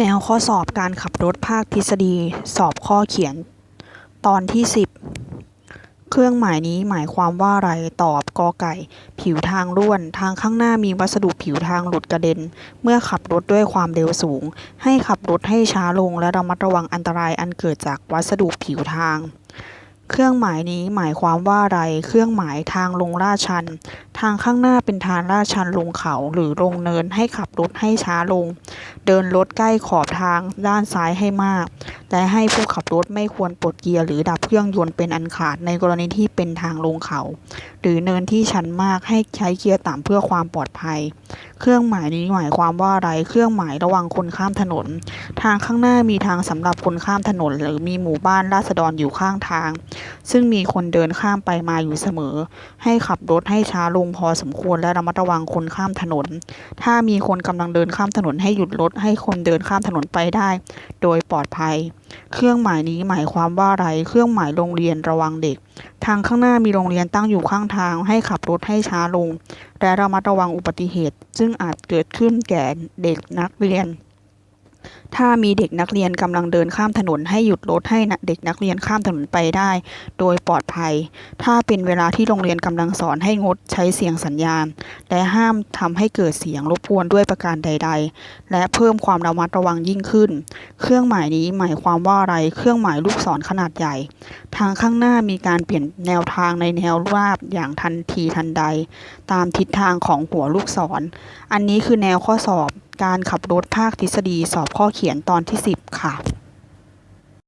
แนวข้อสอบการขับรถภาคทฤษฎี สอบข้อเขียน ตอนที่ 10 เครื่องหมายนี้หมายความว่าอะไรตอบกอไก่ ผิวทางร่วน ทางข้างหน้ามีวัสดุผิวทางหลุดกระเด็น เมื่อขับรถด้วยความเร็วสูง ให้ขับรถให้ช้าลงและระมัดระวังอันตรายอันเกิดจากวัสดุผิวทาง เครื่องหมายนี้หมายความว่าอะไร เครื่องหมายทางลงลาดชัน ทางข้างหน้าเป็นทางลาดชันลงเขาหรือลงเนินให้ขับรถให้ช้าลง เดินรถใกล้ขอบทางด้านซ้ายให้มาก และให้ผู้ขับรถไม่ควรปลดเกียร์หรือดับเครื่องยนต์เป็นอันขาดในกรณีที่เป็นทางลงเขา หรือเนินที่ชันมากให้ใช้เกียร์ต่ำเพื่อความปลอดภัย เครื่องหมายนี้หมายความว่าอะไรเครื่องหมายระวังคนข้ามถนน ทางข้างหน้ามีทางสำหรับคนข้ามถนน หรือมีหมู่บ้านราษฎรอยู่ข้างทาง ซึ่งมีคนเดินข้ามไปมาอยู่เสมอ ให้ขับรถให้ช้าลงพอสมควรและระมัดระวังคนข้ามถนน ถ้ามีคนกำลังเดินข้ามถนนให้หยุดรถให้คนเดินข้ามถนนไปได้ โดยปลอดภัยเครื่องหมายนี้หมายความว่าอะไร เครื่องหมายโรงเรียนระวังเด็ก ทางข้างหน้ามีโรงเรียนตั้งอยู่ข้างทาง ให้ขับรถให้ช้าลง และระมัดระวังอุบัติเหตุ ซึ่งอาจเกิดขึ้นแก่เด็กนักเรียน ถ้ามีเด็กนักเรียนกำลังเดินข้ามถนนให้หยุดรถให้เด็กนักเรียนข้ามถนนไปได้ โดยปลอดภัย ถ้าเป็นเวลาที่โรงเรียนกำลังสอนให้งดใช้เสียงสัญญาณ และห้ามทำให้เกิดเสียงรบกวนด้วยประการใด ๆ และเพิ่มความระมัดระวังยิ่งขึ้น เครื่องหมายนี้หมายความว่าอะไร เครื่องหมายลูกศรขนาดใหญ่ ทางข้างหน้ามีการเปลี่ยนแนวทางในแนวราบอย่างทันทีทันใด ตามทิศทางของหัวลูกศร อันนี้คือแนวข้อสอบ การขับรถภาคทฤษฎีสอบข้อเขียนตอนที่ 10 ค่ะ